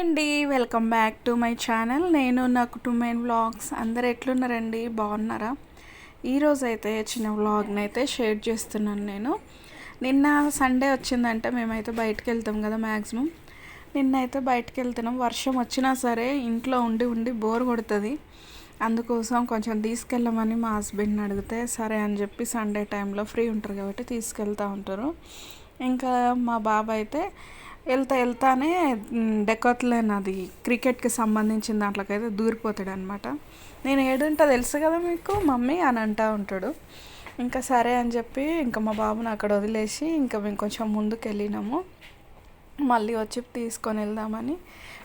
అండి welcome back to my channel. నేను నా కుటుంబైన వ్లాగ్స్. అందరు ఎట్లున్నారండి? బాగున్నారా? ఈరోజు అయితే చిన్న వ్లాగ్ని అయితే షేర్ చేస్తున్నాను నేను. నిన్న సండే వచ్చిందంటే మేమైతే బయటకు వెళ్తాం కదా మ్యాక్సిమం నిన్న అయితే బయటకు వెళ్తున్నాం వర్షం వచ్చినా సరే ఇంట్లో ఉండి ఉండి బోర్ కొడుతుంది. అందుకోసం కొంచెం తీసుకెళ్ళమని మా హస్బెండ్ని అడిగితే సరే అని చెప్పి సండే టైంలో ఫ్రీ ఉంటారు కాబట్టి తీసుకెళ్తూ ఉంటారు. ఇంకా మా బాబు అయితే వెళ్తా వెళ్తానే డెకోత్లేన్ అది క్రికెట్కి సంబంధించిన దాంట్లోకైతే దూరిపోతాడు అనమాట నేను ఏడుంటా తెలుసు కదా మీకు? మమ్మీ అని అంటూ ఉంటాడు. ఇంకా సరే అని చెప్పి ఇంకా మా బాబుని అక్కడ వదిలేసి ఇంకా మేము కొంచెం ముందుకు వెళ్ళినాము మళ్ళీ వచ్చి తీసుకొని వెళ్దామని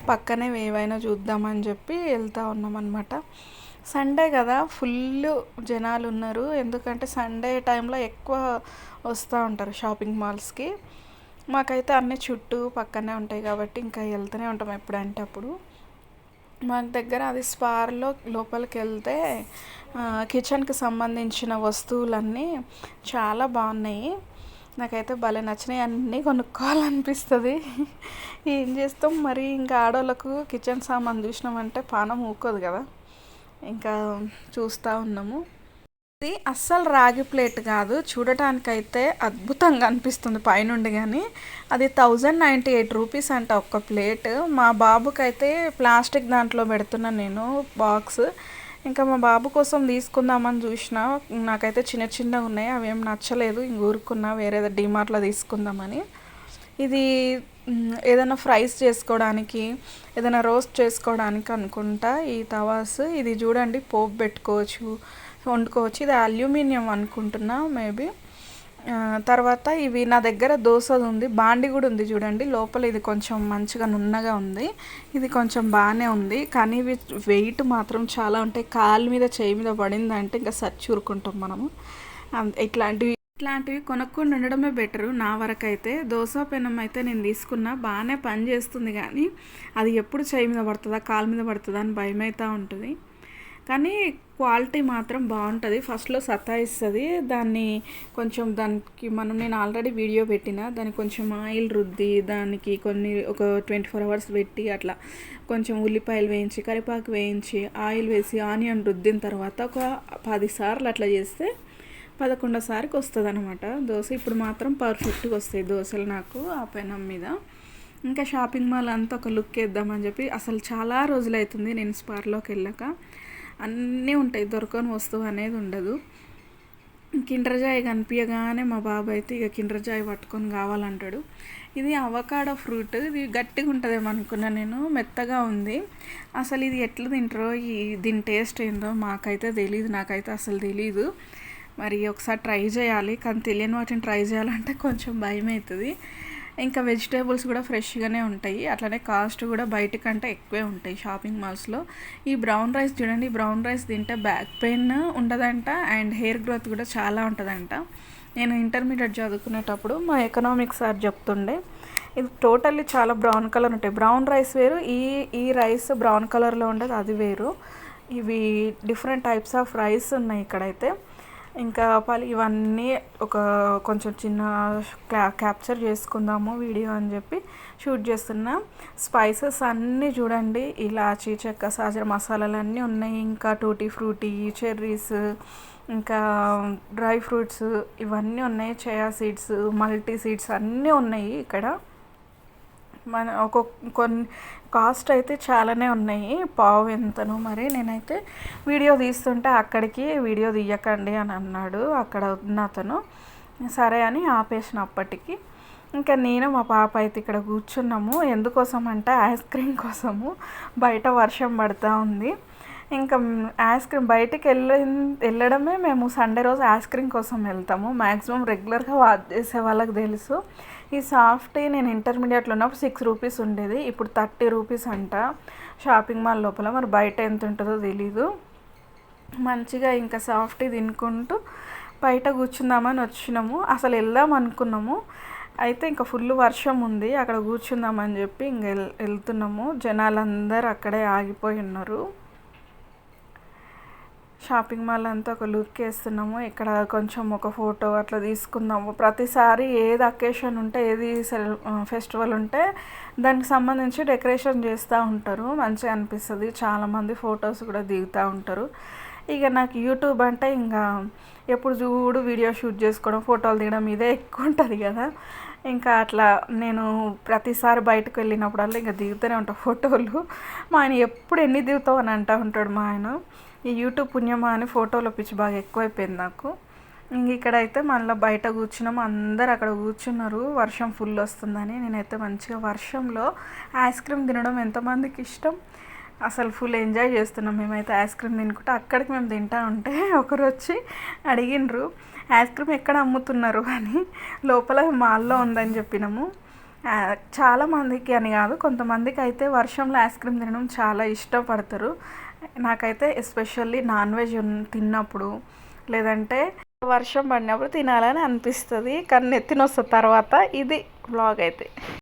పక్కనే ఏవైనా చూద్దామని చెప్పి వెళ్తూ ఉన్నాం అనమాట సండే కదా ఫుల్ జనాలు ఉన్నారు ఎందుకంటే సండే టైంలో ఎక్కువ వస్తూ ఉంటారు షాపింగ్ మాల్స్కి. మాకైతే అన్నీ చుట్టూ పక్కనే ఉంటాయి కాబట్టి ఇంకా వెళ్తూనే ఉంటాం ఎప్పుడంటే అప్పుడు. మాకు దగ్గర అది స్పార్లో లోపలికి వెళ్తే కిచెన్కి సంబంధించిన వస్తువులన్నీ చాలా బాగున్నాయి. నాకైతే భలే నచ్చినాయి. అన్నీ కొనుక్కోవాలనిపిస్తుంది. ఏం చేస్తాం? మరి ఇంకా ఆడవాళ్ళకు కిచెన్ సామాన్ చూసినామంటే పానం ఊకోదు కదా. ఇంకా చూస్తూ ఉన్నాము. ఇది అస్సలు రాగి ప్లేట్ కాదు. చూడటానికైతే అద్భుతంగా అనిపిస్తుంది పైనుండి కానీ అది థౌజండ్ నైంటీ ఎయిట్ రూపీస్ అంట ఒక్క ప్లేట్. మా బాబుకైతే ప్లాస్టిక్ దాంట్లో పెడుతున్నాను నేను బాక్స్. ఇంకా మా బాబు కోసం తీసుకుందామని చూసిన. నాకైతే చిన్న చిన్నగా ఉన్నాయి. అవి ఏం నచ్చలేదు. ఇంక ఊరుకున్నా వేరే డిమార్ట్లో తీసుకుందామని. ఇది ఏదైనా ఫ్రైస్ చేసుకోవడానికి ఏదైనా రోస్ట్ చేసుకోవడానికి అనుకుంటా ఈ తవాస్. ఇది చూడండి పోపు పెట్టుకోవచ్చు. వండుకోవచ్చు. ఇది అల్యూమినియం అనుకుంటున్నా మేబీ. తర్వాత ఇవి నా దగ్గర దోశ ఉంది. బాండి కూడా ఉంది చూడండి. లోపల ఇది కొంచెం మంచిగా నున్నగా ఉంది. ఇది కొంచెం బాగానే ఉంది. కానీ ఇవి వెయిట్ మాత్రం చాలా ఉంటాయి. కాలు మీద చేయి మీద పడిందంటే ఇంకా సచ్చి ఊరుకుంటాం మనము ఇట్లాంటివి ఇట్లాంటివి కొనుక్కొని ఉండడమే బెటరు నా వరకు అయితే దోశ పెనం అయితే నేను తీసుకున్నా. బాగానే పని చేస్తుంది కానీ అది ఎప్పుడు చేయి మీద పడుతుందా కాలు మీద పడుతుందా అని భయం అవుతూ ఉంటుంది. కానీ క్వాలిటీ మాత్రం బాగుంటుంది. ఫస్ట్లో సతాయిస్తుంది. దాన్ని కొంచెం దానికి మనం నేను ఆల్రెడీ వీడియో పెట్టిన దానికి కొంచెం ఆయిల్ రుద్ది దానికి కొన్ని ఒక ట్వంటీ ఫోర్ అవర్స్ పెట్టి అట్లా కొంచెం ఉల్లిపాయలు వేయించి కరివేపాకు వేయించి ఆయిల్ వేసి ఆనియన్ రుద్దిన తర్వాత ఒక పది సార్లు అట్లా చేస్తే పదకొండోసారికి వస్తుంది అనమాట దోశ ఇప్పుడు మాత్రం పర్ఫెక్ట్గా వస్తాయి దోశలు నాకు ఆ పెనం మీద. ఇంకా షాపింగ్ మాల్ అంతా ఒక లుక్ వేద్దామని చెప్పి అసలు చాలా రోజులు అవుతుంది నేను స్పార్లోకి వెళ్ళాక. అన్నీ ఉంటాయి. దొరకని వస్తువు అనేది ఉండదు. కిండ్రజాయ్ కనిపించగానే మా బాబు అయితే ఇక కిండ్రజాయ్ పట్టుకొని కావాలంటాడు. ఇది అవకాడో ఫ్రూట్. ఇది గట్టిగా ఉంటుందేమో అనుకున్నా నేను. మెత్తగా ఉంది. అసలు ఇది ఎట్లా తింటారో ఈ దీని టేస్ట్ ఏందో మాకైతే తెలియదు నాకైతే అసలు తెలీదు. మరి ఒకసారి ట్రై చేయాలి. కానీ తెలియని వాటిని ట్రై చేయాలంటే కొంచెం భయం అవుతుంది ఇంకా వెజిటేబుల్స్ కూడా ఫ్రెష్గానే ఉంటాయి. అట్లనే కాస్ట్ కూడా బయట కంటే ఎక్కువే ఉంటాయి షాపింగ్ మాల్స్లో. ఈ బ్రౌన్ రైస్ చూడండి బ్రౌన్ రైస్ తింటే బ్యాక్ పెయిన్ ఉండదంట అండ్ హెయిర్ గ్రోత్ కూడా చాలా ఉంటుందంట. నేను ఇంటర్మీడియట్ చదువుకునేటప్పుడు మా ఎకనామిక్స్ సార్ చెప్తుండే ఇది టోటల్లీ చాలా బ్రౌన్ కలర్ ఉంటాయి. బ్రౌన్ రైస్ వేరు ఈ ఈ రైస్ బ్రౌన్ కలర్లో ఉండదు అది వేరు. ఇవి డిఫరెంట్ టైప్స్ ఆఫ్ రైస్ ఉన్నాయి ఇక్కడైతే. ఇంకా పలు ఇవన్నీ ఒక కొంచెం చిన్న క్యాప్చర్ చేసుకుందాము వీడియో అని చెప్పి షూట్ చేస్తున్నా. స్పైసెస్ అన్నీ చూడండి. ఇలాచీ చెక్క సాజర మసాలాలు అన్నీ ఉన్నాయి. ఇంకా టూటీ ఫ్రూటీ చెర్రీస్ ఇంకా డ్రై ఫ్రూట్స్ ఇవన్నీ ఉన్నాయి. చయా సీడ్స్ మల్టీ సీడ్స్ అన్నీ ఉన్నాయి ఇక్కడ. మన ఒక కొన్ని కాస్ట్ అయితే చాలానే ఉన్నాయి. పావు ఎంతను మరి. నేనైతే వీడియో తీస్తుంటే అక్కడికి వీడియో తీయకండి అని అన్నాడు అక్కడ ఉన్న అతను. సరే అని ఆపేసిన అప్పటికి ఇంకా నేను మా పాప అయితే ఇక్కడ కూర్చున్నాము. ఎందుకోసం అంటే ఐస్ క్రీమ్ కోసము. బయట వర్షం పడుతూ ఉంది. ఇంకా ఐస్ క్రీమ్ బయటికి వెళ్ళి వెళ్ళడమే మేము సండే రోజు ఐస్ క్రీమ్ కోసం వెళ్తాము. మ్యాక్సిమం రెగ్యులర్గా వాచ్ చేసే వాళ్ళకి తెలుసు. ఈ సాఫ్ట్ నేను ఇంటర్మీడియట్లో ఉన్నప్పుడు సిక్స్ రూపీస్ ఉండేది. ఇప్పుడు థర్టీ రూపీస్ అంట. షాపింగ్ మాల్ లోపల మరి బయట ఎంత ఉంటుందో తెలీదు. మంచిగా ఇంకా సాఫ్ట్ తినుకుంటూ బయట కూర్చుందామని వచ్చినాము. అసలు వెళ్దాం అనుకున్నాము. అయితే ఇంకా ఫుల్ వర్షం ఉంది. అక్కడ కూర్చుందామని చెప్పి ఇంక వెళ్తున్నాము. జనాలందరూ అక్కడే ఆగిపోయి ఉన్నారు. షాపింగ్ మాల్ అంతా ఒక లుక్ వేస్తున్నాము. ఇక్కడ కొంచెం ఒక ఫోటో అట్లా తీసుకుందాము. ప్రతిసారి ఏది అకేషన్ ఉంటే ఏది ఫెస్టివల్ ఉంటే దానికి సంబంధించి డెకరేషన్ చేస్తూ ఉంటారు. మంచిగా అనిపిస్తుంది. చాలామంది ఫొటోస్ కూడా దిగుతూ ఉంటారు. ఇక నాకు యూట్యూబ్ అంటే ఇంకా ఎప్పుడు చూడు వీడియో షూట్ చేసుకోవడం ఫోటోలు దిగడం ఇదే ఎక్కువ ఉంటుంది కదా. ఇంకా అట్లా నేను ప్రతిసారి బయటకు వెళ్ళినప్పుడల్లా ఇంకా దిగుతూనే ఉంటాను ఫోటోలు. మా ఆయన ఎప్పుడు ఎన్ని దిగుతావు అని అంటూ ఉంటాడు మా ఆయన. ఈ యూట్యూబ్ పుణ్యమా అని ఫోటోలో పిచ్చి బాగా ఎక్కువైపోయింది నాకు. ఇంక ఇక్కడైతే మళ్ళీ బయట కూర్చున్నాం. అందరు అక్కడ కూర్చున్నారు. వర్షం ఫుల్ వస్తుందని. నేనైతే మంచిగా వర్షంలో ఐస్ క్రీమ్ తినడం ఎంతమందికి ఇష్టం? అసలు ఫుల్ ఎంజాయ్ చేస్తున్నాం. మేమైతే ఐస్ క్రీమ్ తినుకుంటే అక్కడికి మేము తింటా ఉంటే ఒకరు వచ్చి అడిగినరు ఐస్ క్రీమ్ ఎక్కడ అమ్ముతున్నారు? అని. లోపల మాల్లో ఉందని చెప్పినాము. చాలామందికి అని కాదు కొంతమందికి అయితే వర్షంలో ఐస్ క్రీమ్ తినడం చాలా ఇష్టపడతారు. నాకైతే ఎస్పెషల్లీ నాన్ వెజ్ తిన్నప్పుడు లేదంటే వర్షం పడినప్పుడు తినాలని అనిపిస్తుంది కానీ నెత్తిన వస్తుంది తర్వాత ఇది బ్లాగ్ అయితే.